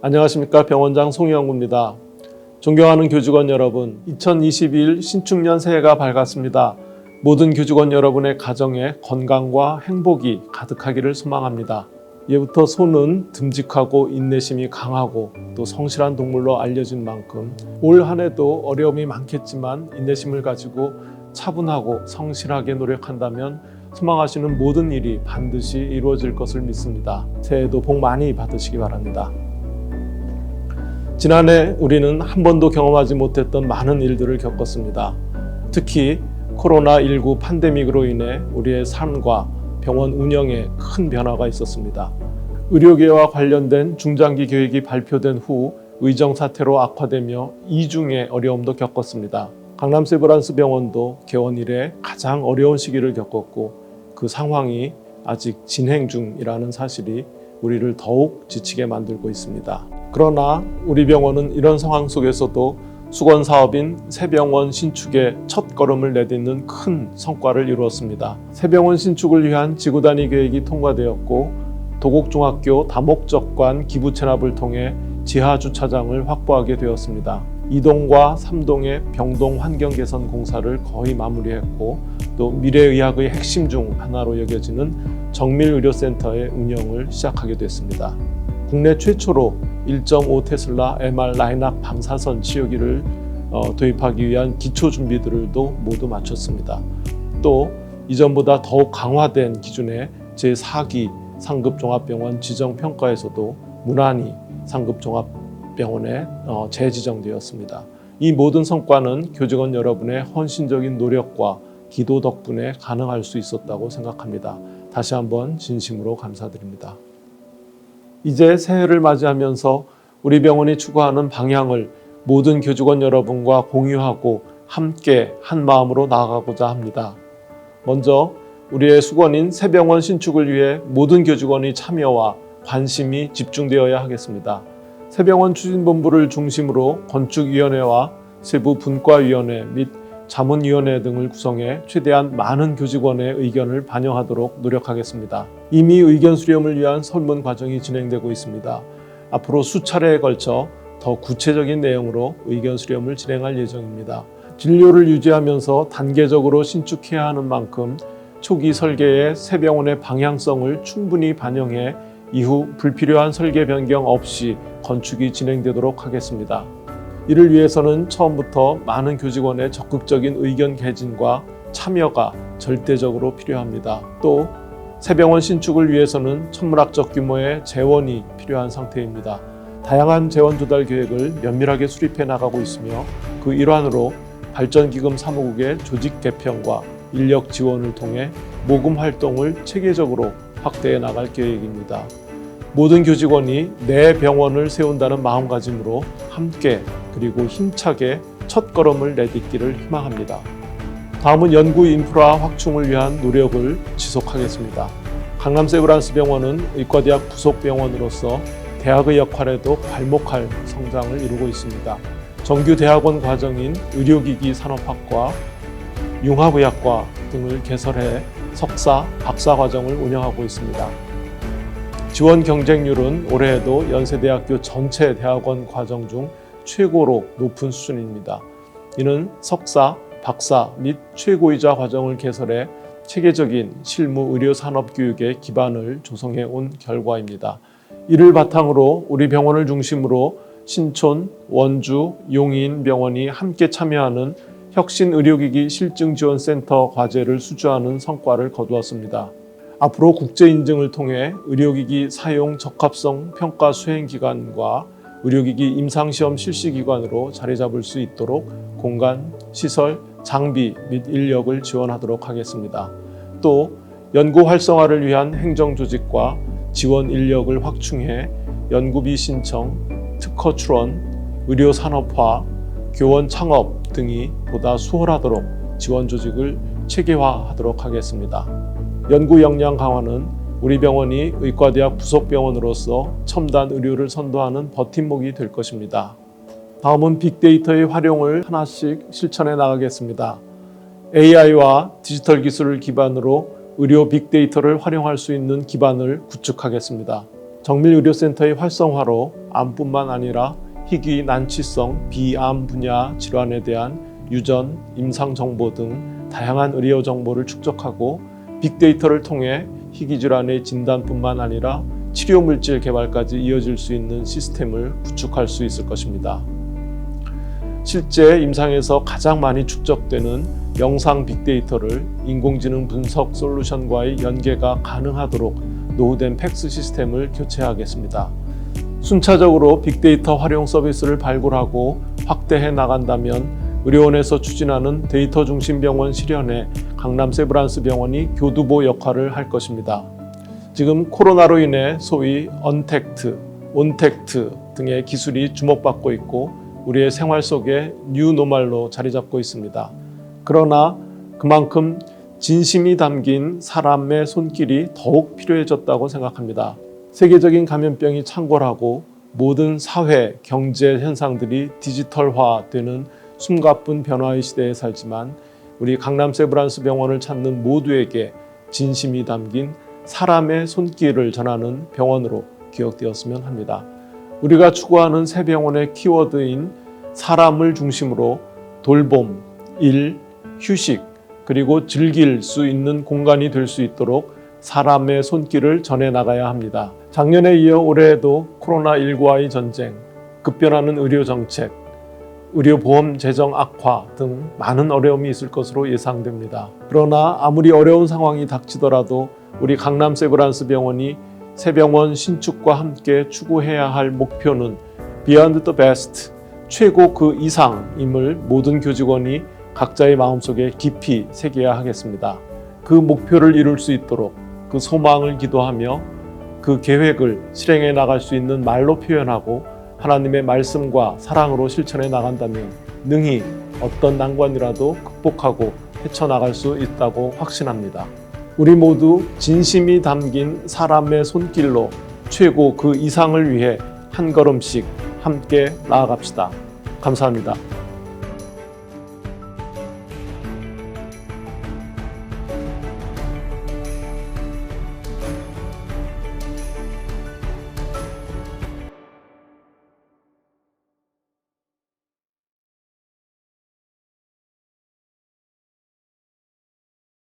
안녕하십니까 병원장 송영구입니다. 존경하는 교직원 여러분, 2022일 신축년 새해가 밝았습니다. 모든 교직원 여러분의 가정에 건강과 행복이 가득하기를 소망합니다. 예부터 소는 듬직하고 인내심이 강하고 또 성실한 동물로 알려진 만큼 올 한 해도 어려움이 많겠지만 인내심을 가지고 차분하고 성실하게 노력한다면 소망하시는 모든 일이 반드시 이루어질 것을 믿습니다. 새해도 복 많이 받으시기 바랍니다. 지난해 우리는 한 번도 경험하지 못했던 많은 일들을 겪었습니다. 특히 코로나19 팬데믹으로 인해 우리의 삶과 병원 운영에 큰 변화가 있었습니다. 의료계와 관련된 중장기 계획이 발표된 후 의정 사태로 악화되며 이중의 어려움도 겪었습니다. 강남 세브란스 병원도 개원 이래 가장 어려운 시기를 겪었고 그 상황이 아직 진행 중이라는 사실이 우리를 더욱 지치게 만들고 있습니다. 그러나 우리 병원은 이런 상황 속에서도 수건 사업인 새병원 신축에 첫 걸음을 내딛는 큰 성과를 이루었습니다. 새병원 신축을 위한 지구 단위 계획이 통과되었고 도곡중학교 다목적관 기부 체납을 통해 지하 주차장을 확보하게 되었습니다. 2동과 3동의 병동 환경 개선 공사를 거의 마무리했고 또 미래의학의 핵심 중 하나로 여겨지는 정밀의료센터의 운영을 시작하게 됐습니다. 국내 최초로 1.5 테슬라 MR 라인악 방사선 치료기를 어, 도입하기 위한 기초 준비들도 모두 마쳤습니다. 또 이전보다 더욱 강화된 기준의 제4기 상급 종합병원 지정 평가에서도 무난히 상급 종합병원에 어, 재지정되었습니다. 이 모든 성과는 교직원 여러분의 헌신적인 노력과 기도 덕분에 가능할 수 있었다고 생각합니다. 다시 한번 진심으로 감사드립니다. 이제 새해를 맞이하면서 우리 병원이 추구하는 방향을 모든 교직원 여러분과 공유하고 함께 한 마음으로 나아가고자 합니다. 먼저 우리의 수건인 새병원 신축을 위해 모든 교직원의 참여와 관심이 집중되어야 하겠습니다. 새병원 추진본부를 중심으로 건축위원회와 세부 분과위원회 및 자문위원회 등을 구성해 최대한 많은 교직원의 의견을 반영하도록 노력하겠습니다. 이미 의견 수렴을 위한 설문 과정이 진행되고 있습니다. 앞으로 수차례에 걸쳐 더 구체적인 내용으로 의견 수렴을 진행할 예정입니다. 진료를 유지하면서 단계적으로 신축해야 하는 만큼 초기 설계의 새병원의 방향성을 충분히 반영해 이후 불필요한 설계 변경 없이 건축이 진행되도록 하겠습니다. 이를 위해서는 처음부터 많은 교직원의 적극적인 의견 개진과 참여가 절대적으로 필요합니다. 또 새병원 신축을 위해서는 천문학적 규모의 재원이 필요한 상태입니다. 다양한 재원 조달 계획을 면밀하게 수립해 나가고 있으며 그 일환으로 발전기금 사무국의 조직 개편과 인력 지원을 통해 모금 활동을 체계적으로 확대해 나갈 계획입니다. 모든 교직원이 내 병원을 세운다는 마음가짐으로 함께 그리고 힘차게 첫 걸음을 내딛기를 희망합니다. 다음은 연구 인프라 확충을 위한 노력을 지속하겠습니다. 강남 세브란스 병원은 의과대학 부속 병원으로서 대학의 역할에도 괄목할 성장을 이루고 있습니다. 정규 대학원 과정인 의료기기 산업학과, 융합의학과 등을 개설해 석사, 박사 과정을 운영하고 있습니다. 지원 경쟁률은 올해에도 연세대학교 전체 대학원 과정 중 최고로 높은 수준입니다. 이는 석사, 박사 및 최고의자 과정을 개설해 체계적인 실무 의료 산업 교육의 기반을 조성해 온 결과입니다. 이를 바탕으로 우리 병원을 중심으로 신촌, 원주, 용인 병원이 함께 참여하는 혁신 의료기기 실증 지원센터 과제를 수주하는 성과를 거두었습니다. 앞으로 국제 인증을 통해 의료기기 사용 적합성 평가 수행 기관과 의료기기 임상시험 실시 기관으로 자리 잡을 수 있도록 공간, 시설, 장비 및 인력을 지원하도록 하겠습니다. 또 연구 활성화를 위한 행정 조직과 지원 인력을 확충해 연구비 신청, 특허 출원, 의료 산업화, 교원 창업 등이 보다 수월하도록 지원 조직을 체계화하도록 하겠습니다. 연구 역량 강화는 우리 병원이 의과대학 부속 병원으로서 첨단 의료를 선도하는 버팀목이 될 것입니다. 다음은 빅데이터의 활용을 하나씩 실천해 나가겠습니다. AI와 디지털 기술을 기반으로 의료 빅데이터를 활용할 수 있는 기반을 구축하겠습니다. 정밀의료센터의 활성화로 암뿐만 아니라 희귀 난치성 비암 분야 질환에 대한 유전, 임상 정보 등 다양한 의료 정보를 축적하고 빅데이터를 통해 희귀 질환의 진단뿐만 아니라 치료 물질 개발까지 이어질 수 있는 시스템을 구축할 수 있을 것입니다. 실제 임상에서 가장 많이 축적되는 영상 빅데이터를 인공지능 분석 솔루션과의 연계가 가능하도록 노후된 팩스 시스템을 교체하겠습니다. 순차적으로 빅데이터 활용 서비스를 발굴하고 확대해 나간다면 의료원에서 추진하는 데이터 중심 병원 실현에 강남 세브란스 병원이 교두보 역할을 할 것입니다. 지금 코로나로 인해 소위 언택트, 온택트 등의 기술이 주목받고 있고 우리의 생활 속에 뉴노멀로 자리 잡고 있습니다. 그러나 그만큼 진심이 담긴 사람의 손길이 더욱 필요해졌다고 생각합니다. 세계적인 감염병이 창궐하고 모든 사회, 경제 현상들이 디지털화되는 숨가쁜 변화의 시대에 살지만 우리 강남 세브란스 병원을 찾는 모두에게 진심이 담긴 사람의 손길을 전하는 병원으로 기억되었으면 합니다. 우리가 추구하는 새 병원의 키워드인 사람을 중심으로 돌봄, 일, 휴식, 그리고 즐길 수 있는 공간이 될 수 있도록 사람의 손길을 전해 나가야 합니다. 작년에 이어 올해에도 코로나19와의 전쟁, 급변하는 의료 정책, 의료보험 재정 악화 등 많은 어려움이 있을 것으로 예상됩니다. 그러나 아무리 어려운 상황이 닥치더라도 우리 강남 세브란스 병원이 새 병원 신축과 함께 추구해야 할 목표는 Beyond the Best, 최고 그 이상임을 모든 교직원이 각자의 마음속에 깊이 새겨야 하겠습니다. 그 목표를 이룰 수 있도록 그 소망을 기도하며 그 계획을 실행해 나갈 수 있는 말로 표현하고 하나님의 말씀과 사랑으로 실천해 나간다면 능히 어떤 난관이라도 극복하고 헤쳐나갈 수 있다고 확신합니다. 우리 모두 진심이 담긴 사람의 손길로 최고 그 이상을 위해 한 걸음씩 함께 나아갑시다. 감사합니다.